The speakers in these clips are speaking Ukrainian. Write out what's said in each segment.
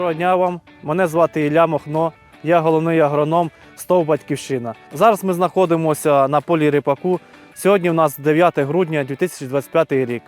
Доброго дня вам. Мене звати Ілля Мохно. Я головний агроном СТОВ Батьківщина. Зараз ми знаходимося на полі ріпаку. Сьогодні у нас 9 грудня 2025 рік.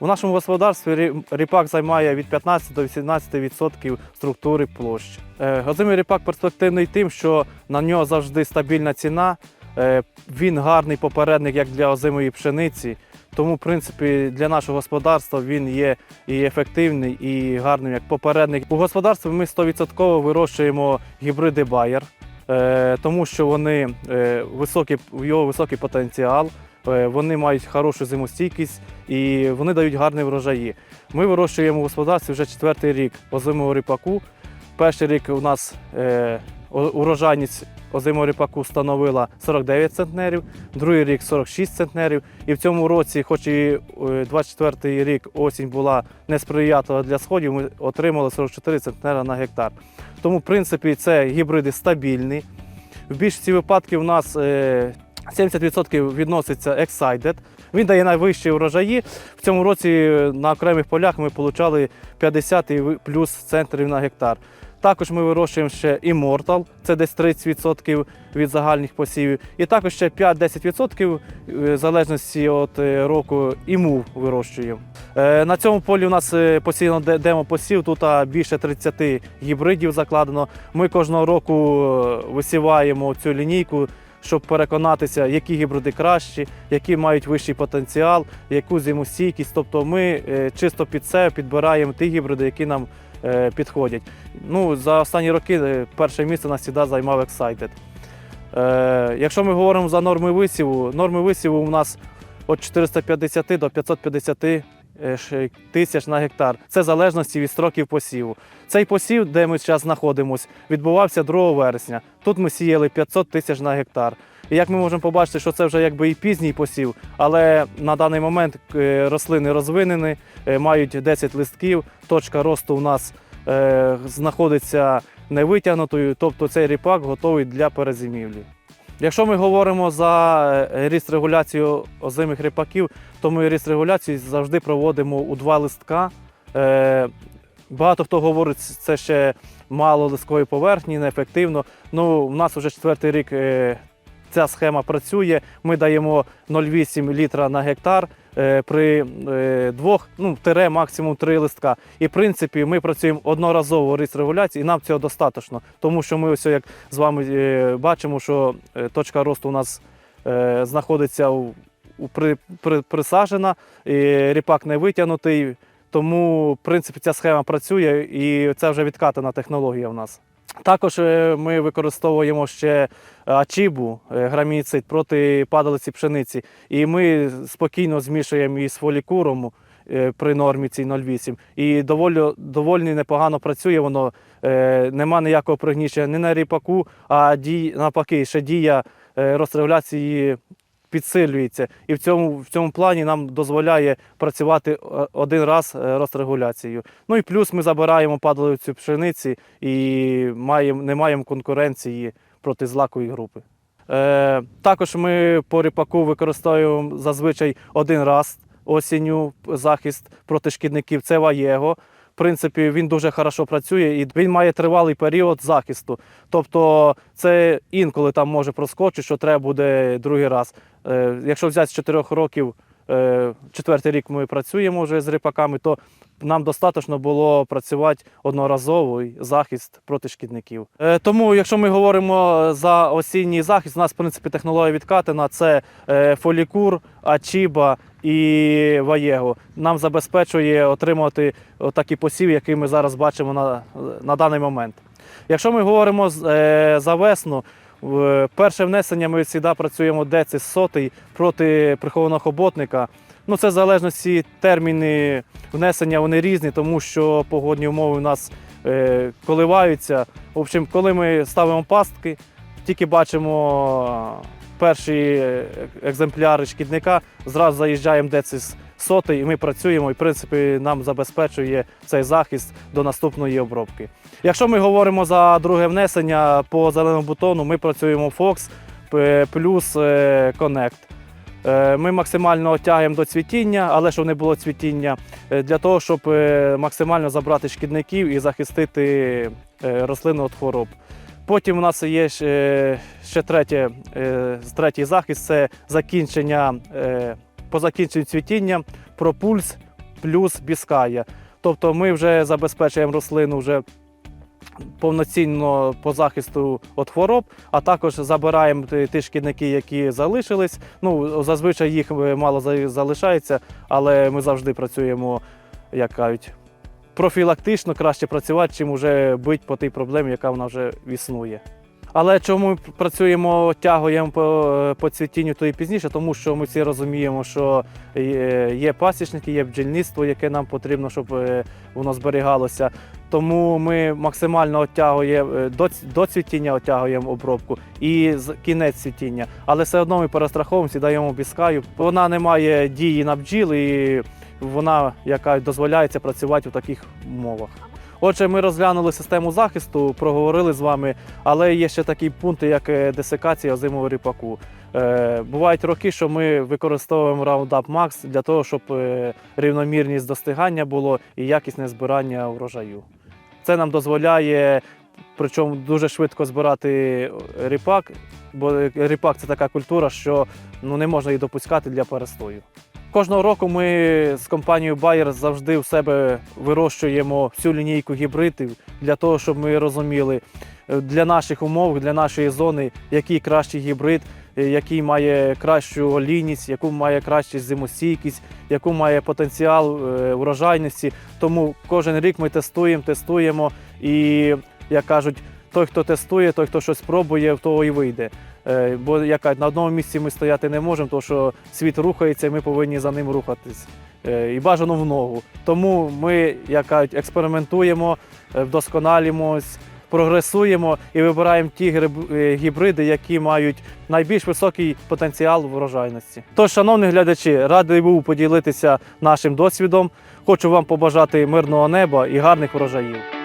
У нашому господарстві ріпак займає від 15 до 18% структури площ. Е, Озимий ріпак перспективний тим, що на нього завжди стабільна ціна. Е, Він гарний попередник як для озимої пшениці. Тому, в принципі, для нашого господарства він є і ефективний, і гарним як попередник. У господарстві ми 100% вирощуємо гібриди Bayer, е, тому що вони е, високі, його високий потенціал, е, вони мають хорошу зимостійкість і вони дають гарні врожаї. Ми вирощуємо в господарстві вже четвертий рік озимого ріпаку. Перший рік у нас урожайність озимого ріпаку становила 49 центнерів, другий рік 46 центнерів. І в цьому році, хоч і 24 рік осінь була несприятлива для сходів, ми отримали 44 центнера на гектар. Тому, в принципі, це гібриди стабільні. В більшості випадків у нас е, 70% відноситься Excited. Він дає найвищі урожаї. В цьому році на окремих полях ми отримали 50 і плюс центрів на гектар. Також ми вирощуємо ще імортал, це десь 30% від загальних посівів. І також ще 5-10% е, в залежності від е, року іму вирощуємо. Е, На цьому полі у нас посіяно постійно демо-посів, тут більше 30 гібридів закладено. Ми кожного року висіваємо цю лінійку, щоб переконатися, які гібриди кращі, які мають вищий потенціал, яку зимостійкість. Тобто ми е, чисто під себе підбираємо ті гібриди, які нам е, підходять. Ну, за останні роки е, перше місце нас завжди займав Excited. Якщо ми говоримо за норми висіву, норми висіву у нас від 450 до 550 е, ш- тисяч на гектар. Це в залежності від строків посіву. Цей посів, де ми зараз знаходимося, відбувався 2 вересня. Тут ми сіяли 500 тисяч на гектар. І як ми можемо побачити, що це вже якби і пізній посів, але на даний момент е, рослини розвинені, е, мають 10 листків, точка росту у нас е, знаходиться невитягнутою, тобто цей ріпак готовий для перезимівлі. Якщо ми говоримо за е, ріст регуляцію озимих ріпаків, то ми ріст регуляції завжди проводимо у два листка. Е, Багато хто говорить, це ще мало листкової поверхні, неефективно. Ну, у нас вже четвертий рік е, ця схема працює. Ми даємо 0,8 літра на гектар е, при е, двох, ну, тире максимум три листка. І в принципі ми працюємо одноразово ріст регуляції, і нам цього достатньо. Тому що ми ось як з вами е, бачимо, що точка росту у нас знаходиться у, при, при, присаджена, і ріпак не витягнутий. Тому, в принципі, ця схема працює і це вже відкатана технологія в нас. Також е, ми використовуємо ще ачібу, е, граміцид проти падалиці пшениці. І ми спокійно змішуємо із фолікуром е, при нормі цій 0,8. І доволі, доволі непогано працює воно. Е, Нема ніякого пригнічення ні на ріпаку, а дій, навпаки, ще дія е, розрегуляції підсилюється. І в цьому, в цьому плані нам дозволяє працювати е, один раз е, розрегуляцією. Ну і плюс ми забираємо падалицю пшениці і маємо, не маємо конкуренції проти злакової групи. Е, також ми по ріпаку використовуємо зазвичай один раз осінню захист проти шкідників. Це Ваєго. Принципі, він дуже хорошо працює і він має тривалий період захисту. Тобто, це інколи там може проскочити, що треба буде другий раз. Е, якщо взяти з 4 років, е, четвертий рік ми працюємо вже з ріпаками, то нам достатньо було працювати одноразовий захист проти шкідників. Е, тому, якщо ми говоримо за осінній захист, у нас в принципі технологія відкатена це фолікур, ачіба і ваєго. Нам забезпечує отримати такі посів, які ми зараз бачимо на, на даний момент. Якщо ми говоримо е, за весну, перше внесення ми завжди працюємо децис сотий проти прихованого хоботника. Ну, це в залежності терміни внесення вони різні, тому що погодні умови у нас е, коливаються. В общем, коли ми ставимо пастки, тільки бачимо перші е, екземпляри шкідника, зразу заїжджаємо децис сотий, і ми працюємо, і в принципі нам забезпечує цей захист до наступної обробки. Якщо ми говоримо за друге внесення по зеленому бутону, ми працюємо Fox е, плюс е, Connect. Ми максимально оттягуємо до цвітіння, але щоб не було цвітіння, для того, щоб максимально забрати шкідників і захистити рослину від хвороб. Потім у нас є ще, ще третє, е, третій захист це закінчення е, по закінченню цвітіння, пропульс плюс біская. Тобто ми вже забезпечуємо рослину вже повноцінно по захисту від хвороб, а також забираємо ті- шкідники, які залишились. Ну, зазвичай їх е, мало залишається, але ми завжди працюємо, як кажуть, профілактично краще працювати, чим вже бити по тій проблемі, яка вона вже існує. Але чому ми працюємо, тягуємо по, по цвітінню, то і пізніше, тому що ми всі розуміємо, що є, є пасічники, є бджільництво, яке нам потрібно, щоб е, воно зберігалося. Тому ми максимально оттягуємо е, до, до цвітіння оттягуємо обробку і кінець цвітіння. Але все одно ми перестраховуємося, даємо біскаю. Вона не має дії на бджіл і вона яка дозволяється працювати у таких умовах. Отже, ми розглянули систему захисту, проговорили з вами, але є ще такі пункти, як е, десикація озимого ріпаку. Е, бувають роки, що ми використовуємо Roundup Max для того, щоб е, рівномірність достигання було і якісне збирання врожаю. Це нам дозволяє, причому дуже швидко збирати ріпак, бо ріпак це така культура, що ну, не можна її допускати для перестою. Кожного року ми з компанією Bayer завжди в себе вирощуємо всю лінійку гібридів для того, щоб ми розуміли е, для наших умов, для нашої зони, який кращий гібрид, е, який має кращу олійність, яку має кращу зимостійкість, яку має потенціал е, врожайності. Тому кожен рік ми тестуємо, тестуємо і, як кажуть, той, хто тестує, той, хто щось пробує, в того і вийде. Е, Бо як на одному місці ми стояти не можемо, тому що світ рухається, і ми повинні за ним рухатись. Е, І бажано в ногу. Тому ми, як кажуть, експериментуємо, е, вдосконалюємось, прогресуємо і вибираємо ті гібриди, які мають найбільш високий потенціал врожайності. Тож, шановні глядачі, радий був поділитися нашим досвідом. Хочу вам побажати мирного неба і гарних врожаїв.